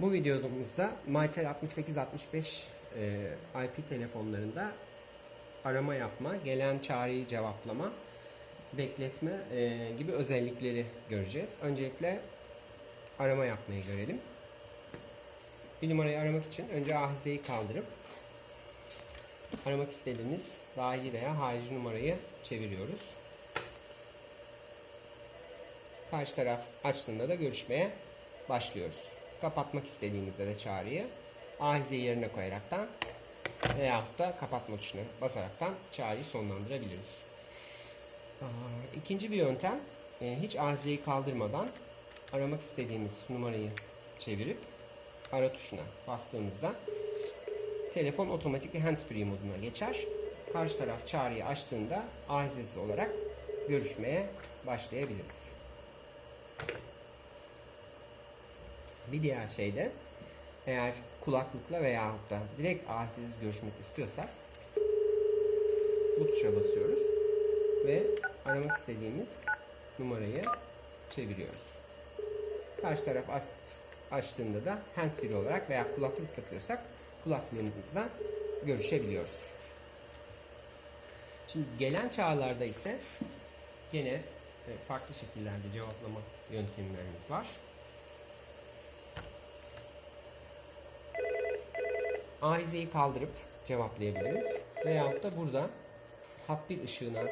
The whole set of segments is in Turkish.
Bu videomuzda Mytel 6865 e, IP telefonlarında arama yapma, gelen çağrıyı cevaplama, bekletme e, gibi özellikleri göreceğiz. Öncelikle arama yapmayı görelim. Bir numarayı aramak için önce ahizeyi kaldırıp aramak istediğimiz dahili veya harici numarayı çeviriyoruz. Karşı taraf açtığında da görüşmeye başlıyoruz. Kapatmak istediğimizde de çağrıyı ahizeyi yerine koyaraktan veyahut da kapatma tuşuna basaraktan çağrıyı sonlandırabiliriz. İkinci bir yöntem e, hiç ahizeyi kaldırmadan aramak istediğimiz numarayı çevirip ara tuşuna bastığımızda telefon otomatik handsfree moduna geçer. Karşı taraf çağrıyı açtığında ahizesiz olarak görüşmeye başlayabiliriz. Bir diğer şey de eğer kulaklıkla veyahut da direkt ahizesiz görüşmek istiyorsak bu tuşa basıyoruz ve aramak istediğimiz numarayı çeviriyoruz. Karşı taraf aç, açtığında da handsfree olarak veya kulaklık takıyorsak kulaklığımızla görüşebiliyoruz. Şimdi gelen çağrılarda ise gene e, farklı şekillerde cevaplama yöntemlerimiz var. Ahizeyi kaldırıp cevaplayabiliriz. Veyahut da burada hat bir ışığına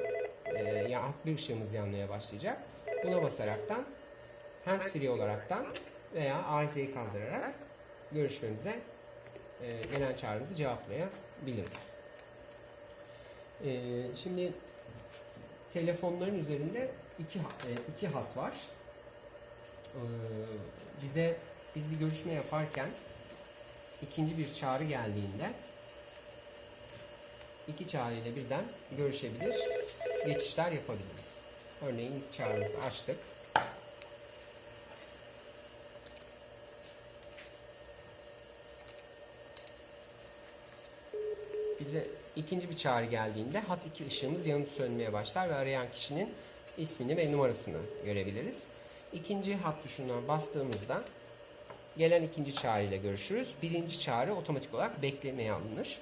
e, ya hat bir ışığımız yanmaya başlayacak. Buna basaraktan handsfree olaraktan veya ahizeyi kaldırarak görüşmemize e, gelen çağrımızı cevaplayabiliriz. E, şimdi telefonların üzerinde iki, e, iki hat var. E, bize biz bir görüşme yaparken ikinci bir çağrı geldiğinde iki çağrı ile birden görüşebilir, geçişler yapabiliriz. Örneğin ilk çağrımızı açtık. Bize ikinci bir çağrı geldiğinde hat 2 ışığımız yanıp sönmeye başlar ve arayan kişinin ismini ve numarasını görebiliriz. İkinci hat tuşuna bastığımızda gelen ikinci çağrı ile görüşürüz. Birinci çağrı otomatik olarak beklemeye alınır.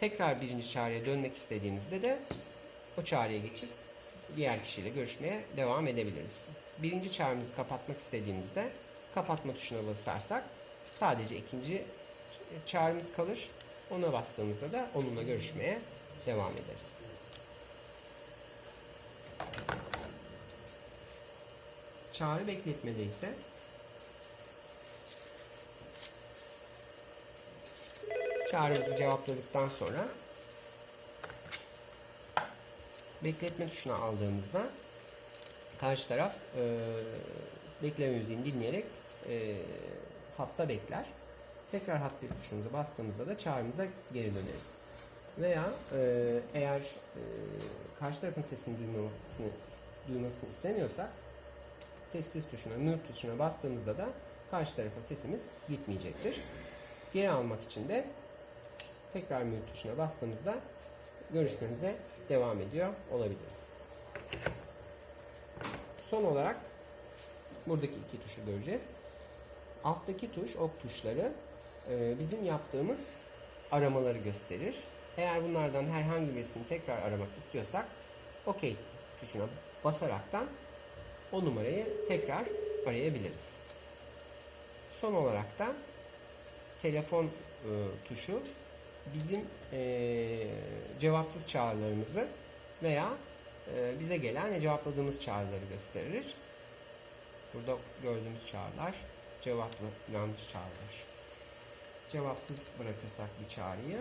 Tekrar birinci çağrıya dönmek istediğimizde de o çağrıya geçip diğer kişiyle görüşmeye devam edebiliriz. Birinci çağrımızı kapatmak istediğimizde kapatma tuşuna basarsak sadece ikinci çağrımız kalır. Ona bastığımızda da onunla görüşmeye devam ederiz. Çağrı bekletmede ise çağrımızı cevapladıktan sonra bekletme tuşuna aldığımızda karşı taraf e, bekleme müziğini dinleyerek e, hatta bekler. Tekrar hat bir tuşumuza bastığımızda da çağrımıza geri döneriz. Veya e, eğer e, karşı tarafın sesini duymasını, duymasını istemiyorsak sessiz tuşuna, mute tuşuna bastığımızda da karşı tarafa sesimiz gitmeyecektir. Geri almak için de tekrar mute tuşuna bastığımızda görüşmemize devam ediyor olabiliriz. Son olarak buradaki iki tuşu göreceğiz. Alttaki tuş, ok tuşları e, bizim yaptığımız aramaları gösterir. Eğer bunlardan herhangi birisini tekrar aramak istiyorsak OK tuşuna basaraktan o numarayı tekrar arayabiliriz. Son olarak da telefon e, tuşu bizim e, cevapsız çağrılarımızı veya e, bize gelen cevapladığımız çağrıları gösterir. Burada gördüğümüz çağrılar cevaplı yanlış çağrılar. Cevapsız bırakırsak bir çağrıyı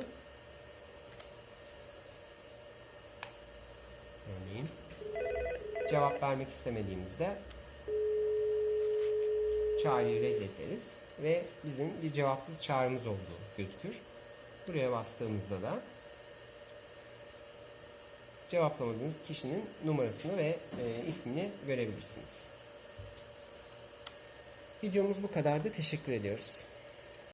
örneğin cevap vermek istemediğimizde çağrıyı reddederiz ve bizim bir cevapsız çağrımız olduğu gözükür. Buraya bastığımızda da cevaplamadığınız kişinin numarasını ve e, ismini görebilirsiniz. Videomuz bu kadardı. Teşekkür ediyoruz.